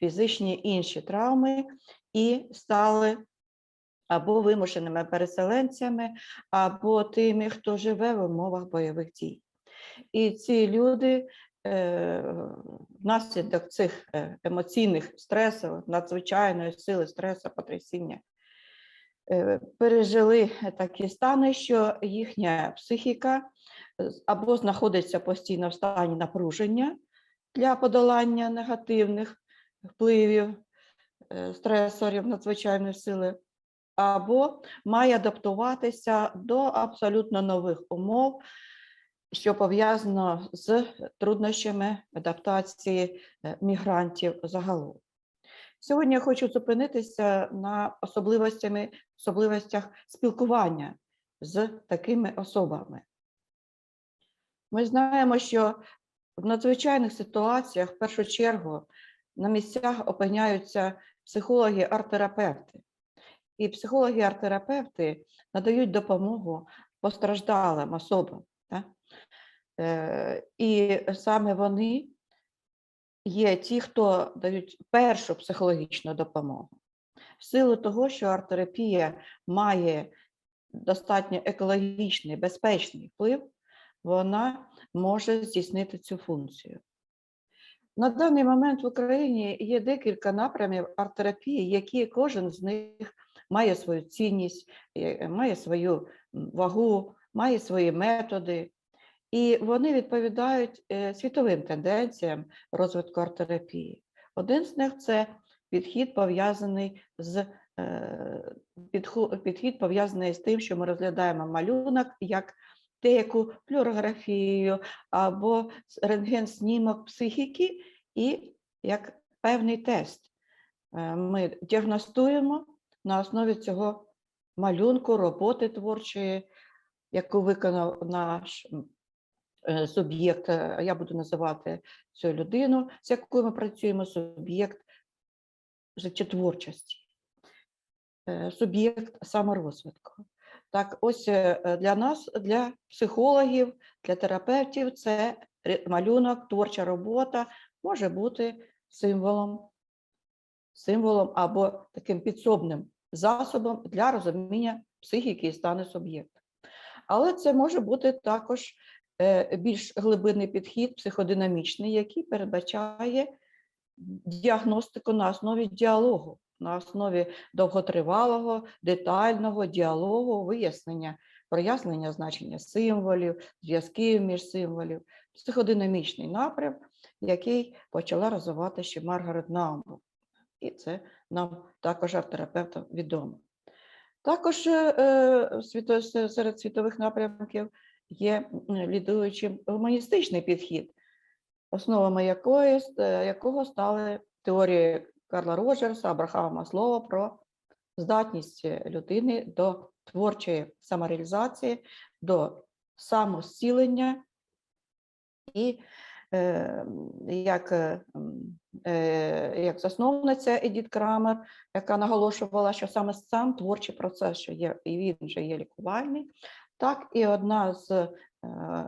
фізичні інші травми і стали або вимушеними переселенцями, або тими, хто живе в умовах бойових дій. І ці люди е, внаслідок цих е, емоційних стресів, надзвичайної сили стресу, потрясіння, е, пережили такі стани, що їхня психіка або знаходиться постійно в стані напруження для подолання негативних впливів е, стресорів надзвичайної сили, або має адаптуватися до абсолютно нових умов, що пов'язано з труднощами адаптації е, мігрантів загалом. Сьогодні я хочу зупинитися на особливостями, особливостях спілкування з такими особами. Ми знаємо, що в надзвичайних ситуаціях в першу чергу на місцях опиняються психологи, арт-терапевти. І психологи, арт-терапевти надають допомогу постраждалим особам. Так? Е, І саме вони є ті, хто дають першу психологічну допомогу. В силу того, що арт-терапія має достатньо екологічний, безпечний вплив, вона може здійснити цю функцію. На даний момент в Україні є декілька напрямів арт-терапії, які кожен з них має свою цінність, е, має свою вагу, має свої методи, і вони відповідають е, світовим тенденціям розвитку арт-терапії. Один з них це підхід пов'язаний з е, підхід пов'язаний з тим, що ми розглядаємо малюнок як деяку флюорографію або рентген-снімок психіки, і як певний тест. Е, Ми діагностуємо на основі цього малюнку, роботи творчої, яку виконав наш е, суб'єкт, е, я буду називати цю людину, з якою ми працюємо, суб'єкт життєтворчості, суб'єкт саморозвитку. Так, ось е, е, для нас, для психологів, для терапевтів, це малюнок, творча робота може бути символом, символом або таким підсобним засобом для розуміння психіки і стану суб'єкта. Але це може бути також е, більш глибинний підхід, психодинамічний, який передбачає діагностику на основі діалогу, на основі довготривалого, детального діалогу, вияснення, прояснення значення символів, зв'язків між символів, психодинамічний напрям, який почала розвивати ще Маргарет Наумбур. І це нам також арт-терапевтам відомо. Також е, е, серед світових напрямків є лідуючим гуманістичний підхід, основами якої, е, якого стали теорії Карла Роджерса, Абрахама Маслова про здатність людини до творчої самореалізації, до самозцілення і е, як, е, е, як засновниця Едіт Крамер, яка наголошувала, що саме сам творчий процес, що є, і він вже є лікувальний, так і одна з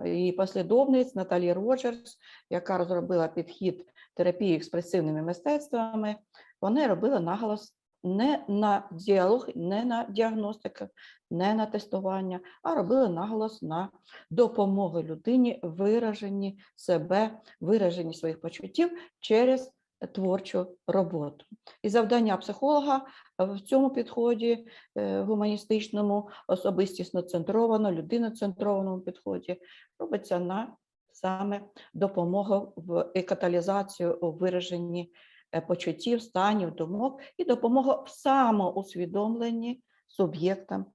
її послідовниць Наталі Роджерс, яка розробила підхід терапії експресивними мистецтвами, вони робили наголос не на діалог, не на діагностику, не на тестування, а робили наголос на допомогу людині вираженні себе, вираженні своїх почуттів через творчу роботу. І завдання психолога в цьому підході е, гуманістичному, особистісно центровано, людиноцентрованому підході робиться на саме допомогу в каталізацію у вираженні е, почуттів, станів, думок і допомога в самоусвідомленні суб'єктам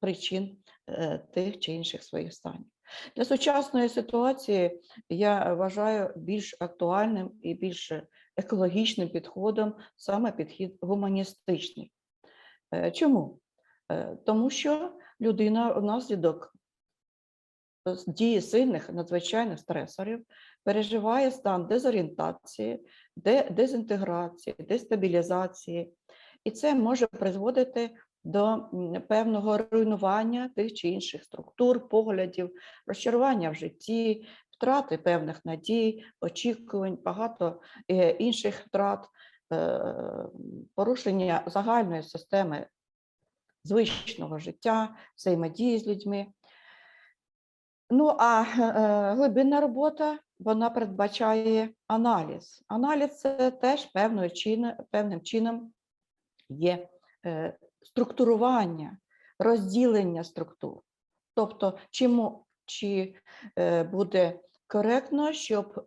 причин е, тих чи інших своїх станів. Для сучасної ситуації я вважаю більш актуальним і більш екологічним підходом саме підхід гуманістичний. Е, Чому? Тому що людина внаслідок дії сильних надзвичайних стресорів переживає стан дезорієнтації, дезінтеграції, дестабілізації, і це може призводити до певного руйнування тих чи інших структур, поглядів, розчарування в житті, втрати певних надій, очікувань, багато е, інших втрат. е, порушення загальної системи звичного життя, взаємодії з людьми. Ну, а е, глибинна робота вона передбачає аналіз. Аналіз це теж певною чин, певним чином є е, структурування, розділення структур. Тобто, чи, чи е, буде коректно, щоб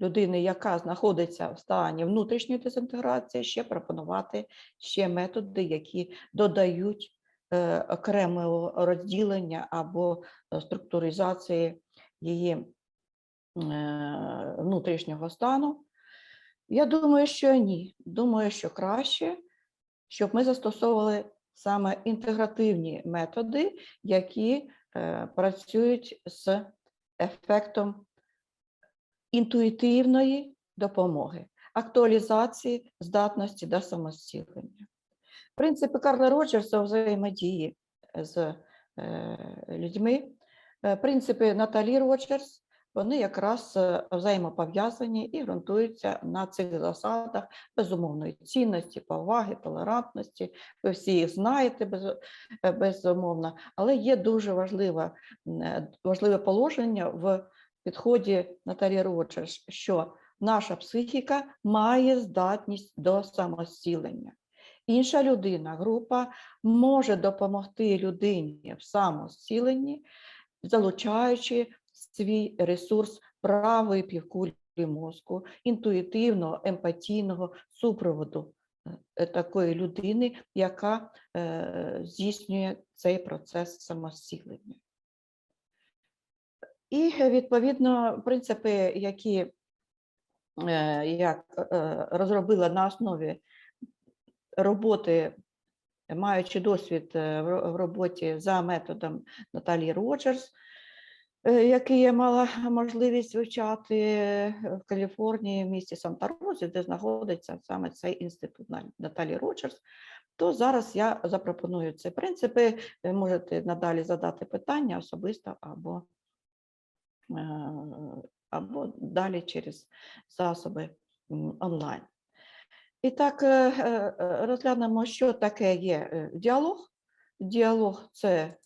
людини, яка знаходиться в стані внутрішньої дезінтеграції, ще пропонувати ще методи, які додають окремого розділення або е, структуризації її е, внутрішнього стану. Я думаю, що ні. Думаю, що краще, щоб ми застосовували саме інтегративні методи, які е, працюють з ефектом інтуїтивної допомоги, актуалізації здатності до самозцілення. Принципи Карла Роджерса взаємодії з е, людьми, е, принципи Наталі Роджерс, вони якраз е, взаємопов'язані і ґрунтуються на цих засадах безумовної цінності, поваги, толерантності. Ви всі їх знаєте без- безумовно, але є дуже важливе, важливе положення в підході Наталі Роджерс, що наша психіка має здатність до самозцілення. Інша людина, група може допомогти людині в самозціленні, залучаючи свій ресурс правої півкулі мозку, інтуїтивного, емпатійного супроводу е, такої людини, яка е, здійснює цей процес самозцілення. І відповідно принципи, які е, я розробила на основі роботи, маючи досвід е, в роботі за методом Наталії Роджерс, е, який я мала можливість вивчати е, в Каліфорнії, в місті Санта-Розі, де знаходиться саме цей інститут На- Наталії Роджерс, то зараз я запропоную ці принципи. Ви можете надалі задати питання особисто або або далі через засоби онлайн. І так, е, е, розглянемо, що таке є е, діалог. Діалог це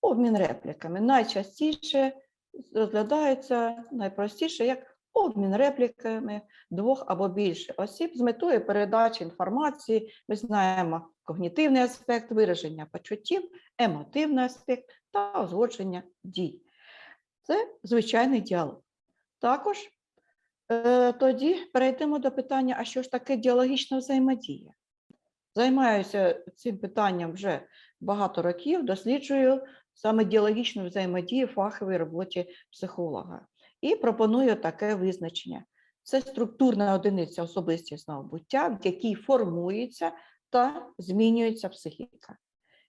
обмін репліками. Найчастіше розглядається найпростіше як обмін репліками двох або більше осіб з метою передачі інформації. Ми знаємо когнітивний аспект вираження почуттів, емотивний аспект та узгодження дій. Це звичайний діалог. Також тоді перейдемо до питання: а що ж таке діалогічна взаємодія? Займаюся цим питанням вже багато років, досліджую саме діалогічну взаємодію в фаховій роботі психолога. І пропоную таке визначення: це структурна одиниця особистісного буття, в якій формується та змінюється психіка.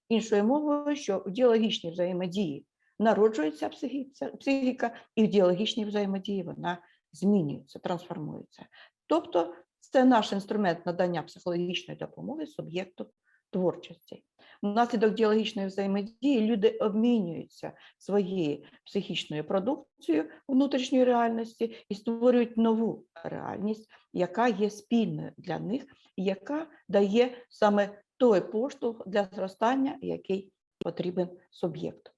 Іншою мовою, що в діалогічній взаємодії народжується психі- психіка, і в діалогічній взаємодії вона змінюється, трансформується. Тобто це наш інструмент надання психологічної допомоги суб'єкту творчості. Внаслідок діалогічної взаємодії люди обмінюються своєю психічною продукцією внутрішньої реальності і створюють нову реальність, яка є спільною для них, яка дає саме той поштовх для зростання, який потрібен суб'єкту.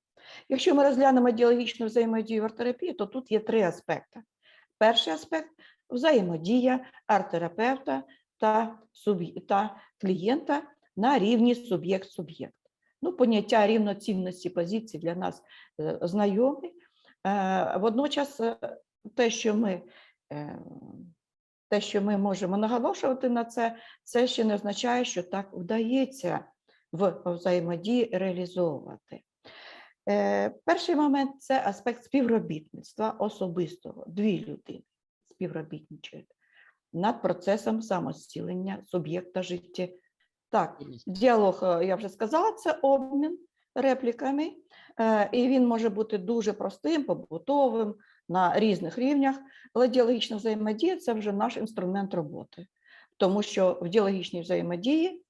Якщо ми розглянемо діалогічну взаємодію в арт-терапії, то тут є три аспекти. Перший аспект взаємодія арт-терапевта та, та клієнта на рівні суб'єкт-суб'єкт. Ну, поняття рівноцінності позицій для нас е, знайомі. Е, Водночас е, те, що ми, те, що ми можемо наголошувати на це, це ще не означає, що так вдається в взаємодії реалізовувати. Е, Перший момент це аспект співробітництва особистого. Дві людини співробітничають над процесом самозцілення суб'єкта життя. Так, діалог, е, я вже сказала, це обмін репліками, е, і він може бути дуже простим, побутовим на різних рівнях, але діалогічна взаємодія це вже наш інструмент роботи, тому що в діалогічній взаємодії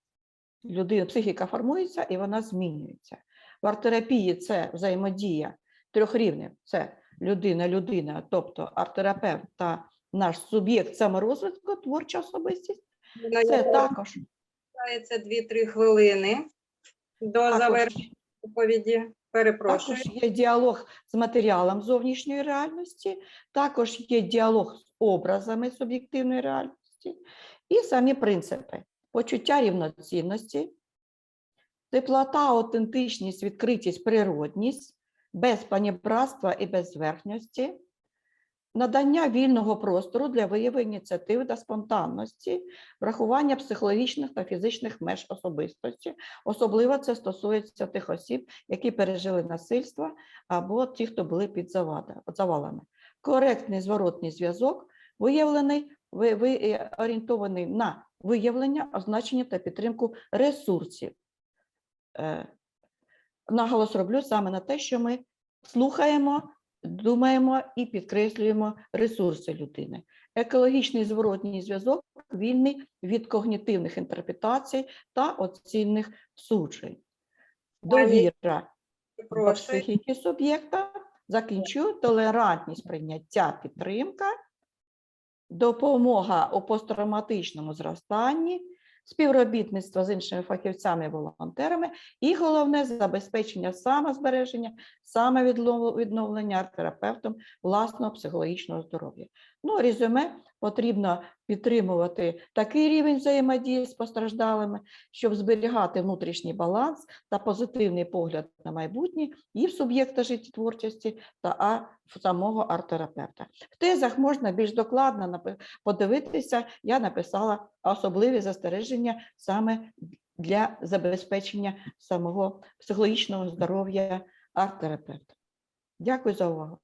людина, психіка формується і вона змінюється. В арт-терапії це взаємодія трьох рівнів: це людина-людина, тобто арт-терапевт та наш суб'єкт саморозвитку, творча особистість. Це нього також, залишається 2-3 хвилини до також, завершення доповіді. Перепрошую. також є діалог з матеріалом зовнішньої реальності, також є діалог з образами суб'єктивної реальності і самі принципи почуття рівноцінності, теплота, аутентичність, відкритість, природність, без панібратства і безверхності, надання вільного простору для виявлення ініціативи та спонтанності, врахування психологічних та фізичних меж особистості. Особливо це стосується тих осіб, які пережили насильство або ті, хто були під завалами. Коректний зворотний зв'язок виявлений, ви, ви, е, орієнтований на виявлення, означення та підтримку ресурсів. Е, наголос роблю саме на те, що ми слухаємо, думаємо і підкреслюємо ресурси людини. Екологічний зворотній зв'язок вільний від когнітивних інтерпретацій та оцінних суджень. Довіра до психіки суб'єкта, закінчу толерантність прийняття, підтримка, допомога у посттравматичному зростанні, співробітництво з іншими фахівцями і волонтерами, і головне забезпечення самозбереження, самовідновлення арт-терапевтом власного психологічного здоров'я. Ну, резюме потрібно підтримувати такий рівень взаємодії з постраждалими, щоб зберігати внутрішній баланс та позитивний погляд на майбутнє і в суб'єкта життєтворчості, та самого арт-терапевта. В тезах можна більш докладно подивитися. Я написала особливі застереження саме для забезпечення самого психологічного здоров'я арт-терапевта. Дякую за увагу.